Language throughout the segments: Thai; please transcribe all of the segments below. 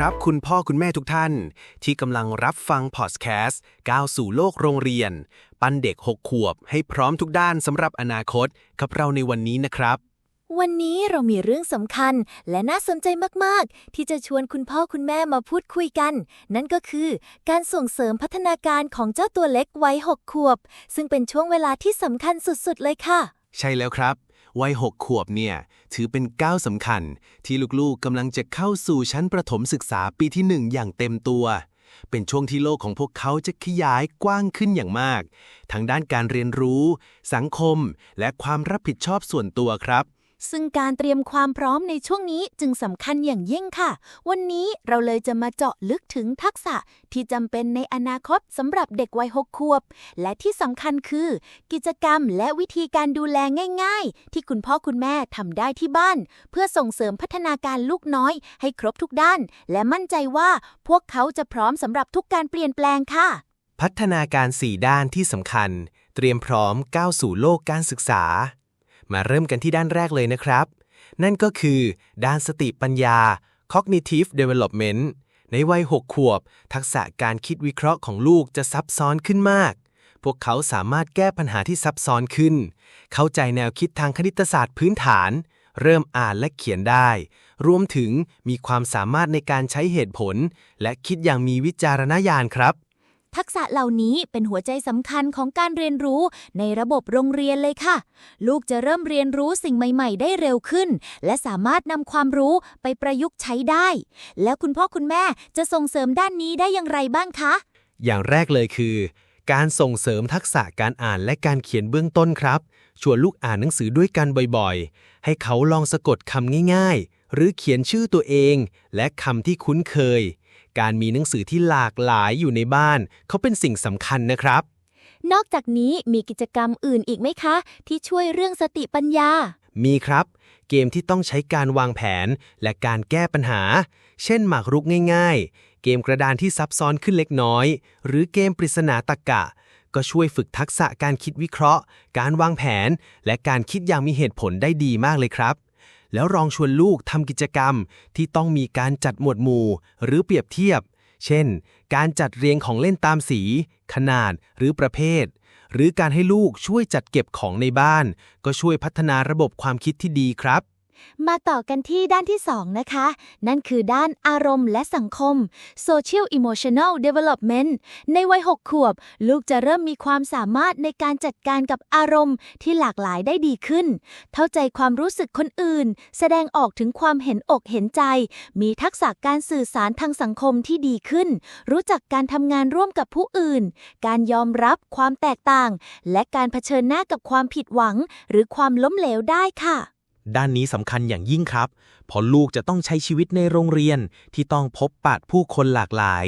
ครับคุณพ่อคุณแม่ทุกท่าน ที่กำลังรับฟังพอดแคสต์ก้าวสู่โลกโรงเรียน ปั้นเด็ก 6 ขวบให้พร้อมทุกด้านสำหรับอนาคตกับเราในวันนี้นะครับ วันนี้เรามีเรื่องสำคัญและน่าสนใจมาก ๆ ที่จะชวนคุณพ่อคุณแม่มาพูดคุยกัน นั่นก็คือการส่งเสริมพัฒนาการของเจ้าตัวเล็กวัยหกขวบ ซึ่งเป็นช่วงเวลาที่สำคัญสุด ๆ เลยค่ะ ใช่แล้วครับ วัย6ขวบเนี่ย ถือเป็นก้าวสำคัญ ที่ลูกๆกำลังจะเข้าสู่ชั้นประถมศึกษาปีที่1อย่างเต็มตัว เป็นช่วงที่โลกของพวกเขาจะขยายกว้างขึ้นอย่างมาก ทั้งด้านการเรียนรู้ สังคม และความรับผิดชอบส่วนตัวครับ ซึ่งการเตรียมความพร้อมในช่วงนี้จึงสำคัญอย่างยิ่งค่ะ วันนี้เราเลยจะมาเจาะลึกถึงทักษะที่จำเป็นในอนาคตสำหรับเด็กวัยหกขวบ และที่สำคัญคือ กิจกรรมและวิธีการดูแลง่าย ๆ ที่คุณพ่อคุณแม่ทำได้ที่บ้าน เพื่อส่งเสริมพัฒนาการลูกน้อย ให้ครบทุกด้าน และมั่นใจว่าพวกเขาจะพร้อมสำหรับทุกการเปลี่ยนแปลงค่ะ พัฒนาการ 4 ด้านที่สำคัญ เตรียมพร้อมก้าวสู่โลกการศึกษา มาเริ่มกันที่ด้านแรกเลยนะครับ นั่นก็คือ ด้านสติปัญญา cognitive development ในวัย 6 ขวบ ทักษะการคิดวิเคราะห์ของลูกจะซับซ้อนขึ้นมาก พวกเขาสามารถแก้ปัญหาที่ซับซ้อนขึ้น เข้าใจแนวคิดทางคณิตศาสตร์พื้นฐาน เริ่มอ่านและเขียนได้ รวมถึงมีความสามารถในการใช้เหตุผล และคิดอย่างมีวิจารณญาณครับ ทักษะเหล่านี้เป็นหัวใจสำคัญของการเรียนรู้ในระบบโรงเรียนเลยค่ะ ลูกจะเริ่มเรียนรู้สิ่งใหม่ ๆ ได้เร็วขึ้น และสามารถนำความรู้ไปประยุกต์ใช้ได้ แล้วคุณพ่อคุณแม่จะส่งเสริมด้านนี้ได้อย่างไรบ้างคะ อย่างแรกเลยคือ การส่งเสริมทักษะการอ่านและการเขียนเบื้องต้นครับ ชวนลูกอ่านหนังสือด้วยกันบ่อยๆ ให้เขาลองสะกดคำง่าย ๆ หรือเขียนชื่อตัวเอง และคำที่คุ้นเคย การมีหนังสือที่หลากหลายอยู่ในบ้าน เขาเป็นสิ่งสำคัญนะครับ นอกจากนี้มีกิจกรรมอื่นอีกไหมคะ ที่ช่วยเรื่องสติปัญญา มีครับ เกมที่ต้องใช้การวางแผนและการแก้ปัญหา เช่นหมากรุกง่ายๆ เกมกระดานที่ซับซ้อนขึ้นเล็กน้อย หรือเกมปริศนาตรกกะก็ช่วยฝึกทักษะการคิดวิเคราะห์ การวางแผน และการคิดอย่างมีเหตุผลได้ดีมากเลยครับ แล้วลองชวนลูกทำกิจกรรมที่ต้องมีการจัดหมวดหมู่ หรือเปรียบเทียบ เช่น การจัดเรียงของเล่นตามสี ขนาดหรือประเภท หรือการให้ลูกช่วยจัดเก็บของในบ้าน ก็ช่วยพัฒนาระบบความคิดที่ดีครับ มาต่อกันที่ด้านที่ 2 นะคะ นั่นคือด้านอารมณ์และสังคม social emotional development ในวัย 6 ขวบ ลูกจะเริ่มมีความสามารถในการจัดการกับอารมณ์ที่หลากหลายได้ดีขึ้น เข้าใจความรู้สึกคนอื่น แสดงออกถึงความเห็นอกเห็นใจ มีทักษะการสื่อสารทางสังคมที่ดีขึ้น รู้จักการทำงานร่วมกับผู้อื่น การยอมรับความแตกต่าง และการเผชิญหน้ากับความผิดหวัง หรือความล้มเหลวได้ค่ะ ด้านนี้สำคัญอย่างยิ่งครับ เพราะลูกจะต้องใช้ชีวิตในโรงเรียนที่ต้องพบปะผู้คนหลากหลาย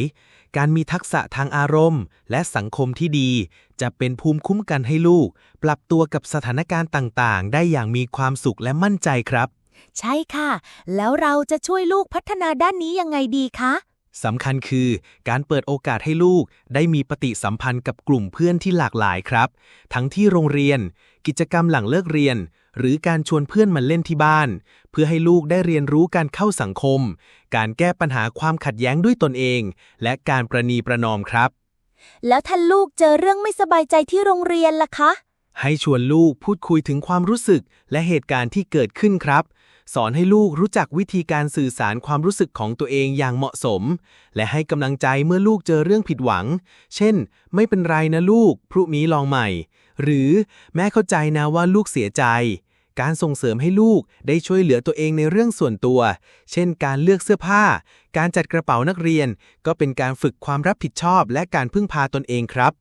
การมีทักษะทางอารมณ์ และสังคมที่ดี จะเป็นภูมิคุ้มกันให้ลูก ปรับตัวกับสถานการณ์ต่างๆ ได้อย่างมีความสุขและมั่นใจครับ ใช่ค่ะ แล้วเราจะช่วยลูกพัฒนาด้านนี้ยังไงดีคะ สำคัญคือการเปิดโอกาสให้ลูกได้มีปฏิสัมพันธ์กับกลุ่มเพื่อนที่หลากหลายครับ ทั้งที่โรงเรียน กิจกรรมหลังเลิกเรียน หรือการชวนเพื่อนมาเล่นที่บ้าน เพื่อให้ลูกได้เรียนรู้การเข้าสังคม การแก้ปัญหาความขัดแย้งด้วยตนเอง และการประนีประนอมครับ แล้วถ้าลูกเจอเรื่องไม่สบายใจที่โรงเรียนล่ะคะ ให้ชวนลูกพูดคุยถึงความรู้สึกและเหตุการณ์ที่เกิดขึ้นครับ สอนให้ลูกรู้จักวิธีการสื่อสารความรู้สึกของตัวเองอย่างเหมาะสม และให้กำลังใจเมื่อลูกเจอเรื่องผิดหวัง เช่น ไม่เป็นไรนะลูก พรุ่งนี้ลองใหม่ หรือแม่เข้าใจนะว่าลูกเสียใจ การส่งเสริมให้ลูกได้ช่วยเหลือตัวเองในเรื่องส่วนตัว เช่น การเลือกเสื้อผ้า การจัดกระเป๋านักเรียน ก็เป็นการฝึกความรับผิดชอบและการพึ่งพาตนเองครับ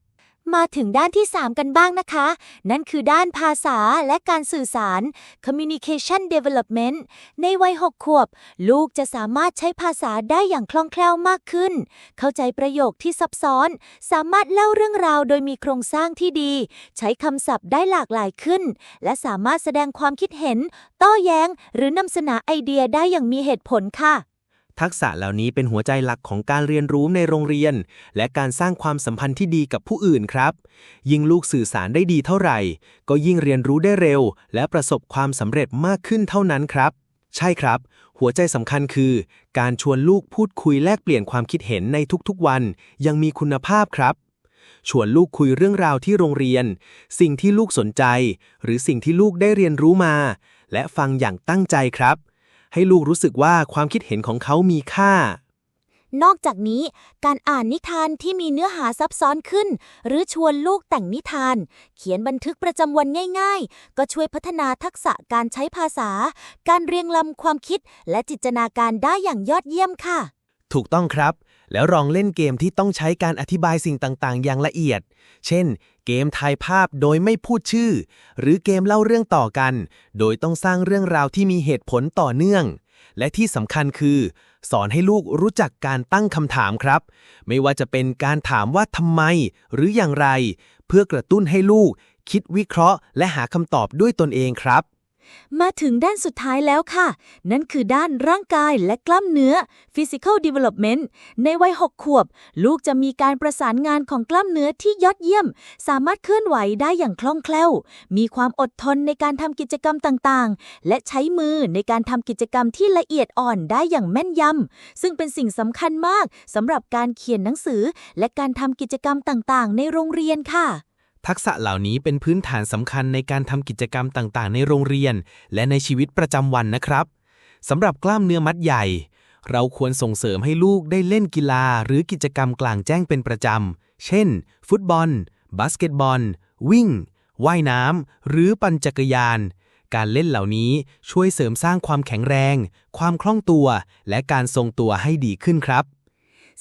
มาถึงด้านที่ 3 กันบ้างนะคะ นั่นคือด้านภาษาและการสื่อสาร communication development ในวัย 6 ขวบ ลูกจะสามารถใช้ภาษาได้อย่างคล่องแคล่วมากขึ้น เข้าใจประโยคที่ซับซ้อน สามารถเล่าเรื่องราวโดยมีโครงสร้างที่ดี ใช้คำศัพท์ได้หลากหลายขึ้น และสามารถแสดงความคิดเห็น โต้แย้ง หรือนำเสนอไอเดียได้อย่างมีเหตุผลค่ะ ทักษะเหล่านี้เป็นหัวใจหลักของการเรียนรู้ในโรงเรียน และการสร้างความสัมพันธ์ที่ดีกับผู้อื่นครับ ยิ่งลูกสื่อสารได้ดีเท่าไหร่ ก็ยิ่งเรียนรู้ได้เร็ว และประสบความสำเร็จมากขึ้นเท่านั้นครับ ใช่ครับ หัวใจสำคัญคือ การชวนลูกพูดคุยแลกเปลี่ยนความคิดเห็นในทุกๆวัน ยังมีคุณภาพครับชวนลูกคุยเรื่องราวที่โรงเรียน สิ่งที่ลูกสนใจ หรือสิ่งที่ลูกได้เรียนรู้มา และฟังอย่างตั้งใจครับ ให้ลูกรู้สึกว่าความคิดเห็นของเขามีค่า นอกจากนี้ การอ่านนิทานที่มีเนื้อหาซับซ้อนขึ้น หรือชวนลูกแต่งนิทาน เขียนบันทึกประจำวันง่าย ๆ ก็ช่วยพัฒนาทักษะการใช้ภาษา การเรียงลำความคิดและจินตนาการได้อย่างยอดเยี่ยมค่ะ ถูกต้องครับ แล้วลองเล่นเกมที่ต้องใช้การอธิบายสิ่งต่างๆ อย่างละเอียด เช่น เกมทายภาพโดยไม่พูดชื่อ หรือเกมเล่าเรื่องต่อกัน โดยต้องสร้างเรื่องราวที่มีเหตุผลต่อเนื่อง และที่สำคัญคือ สอนให้ลูกรู้จักการตั้งคำถามครับ ไม่ว่าจะเป็นการถามว่าทำไม หรืออย่างไร เพื่อกระตุ้นให้ลูก คิดวิเคราะห์ และหาคำตอบด้วยตนเองครับ มาถึงด้านสุดท้ายแล้วค่ะ นั่นคือด้านร่างกายและกล้ามเนื้อ physical development ในวัย 6 ขวบ ลูกจะมีการประสานงานของกล้ามเนื้อที่ยอดเยี่ยม สามารถเคลื่อนไหวได้อย่างคล่องแคล่ว มีความอดทนในการทำกิจกรรมต่างๆ และใช้มือในการทำกิจกรรมที่ละเอียดอ่อนได้อย่างแม่นยำ ซึ่งเป็นสิ่งสำคัญมากสำหรับการเขียนหนังสือ และการทำกิจกรรมต่างๆ ในโรงเรียนค่ะ ทักษะเหล่านี้เป็นพื้นฐานสำคัญในการทำกิจกรรมต่างๆ ในโรงเรียน และในชีวิตประจำวันนะครับสำหรับกล้ามเนื้อมัดใหญ่ เราควรส่งเสริมให้ลูกได้เล่นกีฬา หรือกิจกรรมกลางแจ้งเป็นประจำ เช่น ฟุตบอล บาสเกตบอล วิ่ง ว่ายน้ำ หรือปั่นจักรยาน การเล่นเหล่านี้ช่วยเสริมสร้างความแข็งแรง ความคล่องตัว และการทรงตัวให้ดีขึ้นครับ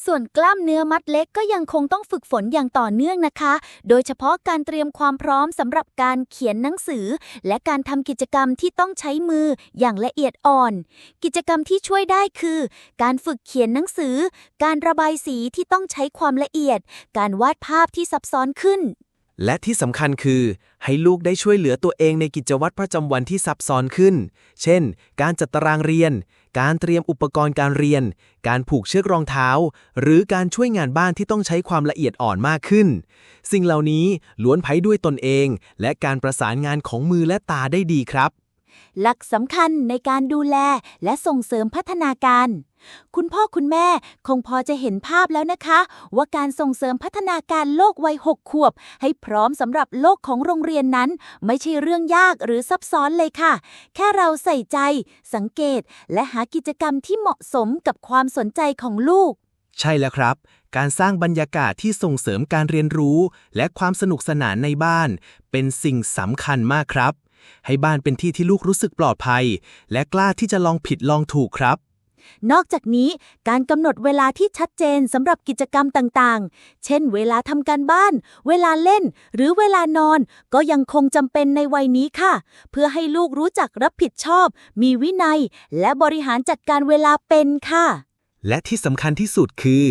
ส่วนกล้ามเนื้อมัดเล็กก็ยังคงต้องฝึกฝนอย่างต่อเนื่องนะคะ โดยเฉพาะการเตรียมความพร้อมสำหรับการเขียนหนังสือ และการทำกิจกรรมที่ต้องใช้มืออย่างละเอียดอ่อน กิจกรรมที่ช่วยได้คือ การฝึกเขียนหนังสือ การระบายสีที่ต้องใช้ความละเอียด การวาดภาพที่ซับซ้อนขึ้น และที่สำคัญคือ ให้ลูกได้ช่วยเหลือตัวเองในกิจวัตรประจำวันที่ซับซ้อนขึ้น เช่น การจัดตารางเรียน การเตรียมอุปกรณ์การเรียน การผูกเชือกรองเท้า หรือการช่วยงานบ้านที่ต้องใช้ความละเอียดอ่อนมากขึ้น สิ่งเหล่านี้ล้วนไพ่ด้วยตนเอง และการประสานงานของมือและตาได้ดีครับ หลักสำคัญในการดูแลและส่งเสริมพัฒนาการ คุณพ่อคุณแม่คงพอจะเห็นภาพแล้วนะคะ ว่าการส่งเสริมพัฒนาการโลกวัย6ขวบ ให้พร้อมสำหรับโลกของโรงเรียนนั้น ไม่ใช่เรื่องยากหรือซับซ้อนเลยค่ะ แค่เราใส่ใจ สังเกต และหากิจกรรมที่เหมาะสมกับความสนใจของลูก ใช่แล้วครับ การสร้างบรรยากาศที่ส่งเสริมการเรียนรู้ และความสนุกสนานในบ้าน เป็นสิ่งสำคัญมากครับ ให้บ้านเป็นที่ที่ลูกรู้สึกปลอดภัย และกล้าที่จะลองผิดลองถูกครับ นอกจากนี้การกำหนดเวลาที่ชัดเจนสำหรับกิจกรรมต่างๆ เช่น เวลาทำการบ้าน เวลาเล่น หรือเวลานอน ก็ยังคงจำเป็นในวัยนี้ค่ะ เพื่อให้ลูกรู้จักรับผิดชอบ มีวินัย และบริหารจัดการเวลาเป็นค่ะ และที่สำคัญที่สุดคือ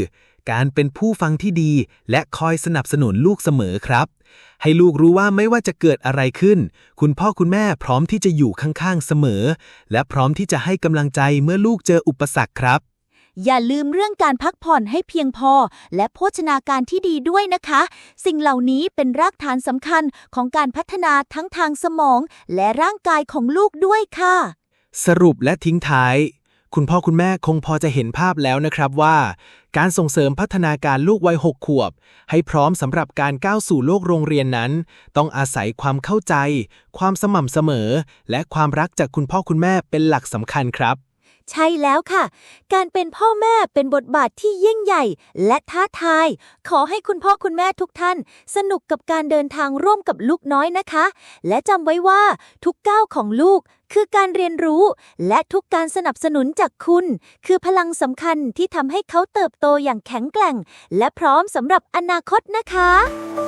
การเป็นผู้ฟังที่ดี และคอยสนับสนุนลูกเสมอครับ ให้ลูกรู้ว่าไม่ว่าจะเกิดอะไรขึ้น คุณพ่อคุณแม่พร้อมที่จะอยู่ข้างๆเสมอ และพร้อมที่จะให้กำลังใจเมื่อลูกเจออุปสรรคครับ อย่าลืมเรื่องการพักผ่อนให้เพียงพอ และโภชนาการที่ดีด้วยนะคะ สิ่งเหล่านี้เป็นรากฐานสำคัญของการพัฒนาทั้งทางสมอง และร่างกายของลูกด้วยค่ะ สรุปและทิ้งท้าย คุณพ่อคุณแม่คงพอจะเห็นภาพแล้วนะครับว่า การส่งเสริมพัฒนาการลูกวัย6ขวบ ให้พร้อมสำหรับการก้าวสู่โลกโรงเรียนนั้น ต้องอาศัยความเข้าใจ ความสม่ำเสมอ และความรักจากคุณพ่อคุณแม่เป็นหลักสำคัญครับ ใช่แล้วค่ะ การเป็นพ่อแม่เป็นบทบาทที่ยิ่งใหญ่ และท้าทาย ขอให้คุณพ่อคุณแม่ทุกท่าน สนุกกับการเดินทางร่วมกับลูกน้อยนะคะ และจำไว้ว่าทุกก้าวของลูกคือการเรียนรู้ และทุกการสนับสนุนจากคุณ คือพลังสำคัญที่ทำให้เขาเติบโตอย่างแข็งแกร่ง และพร้อมสำหรับอนาคตนะคะ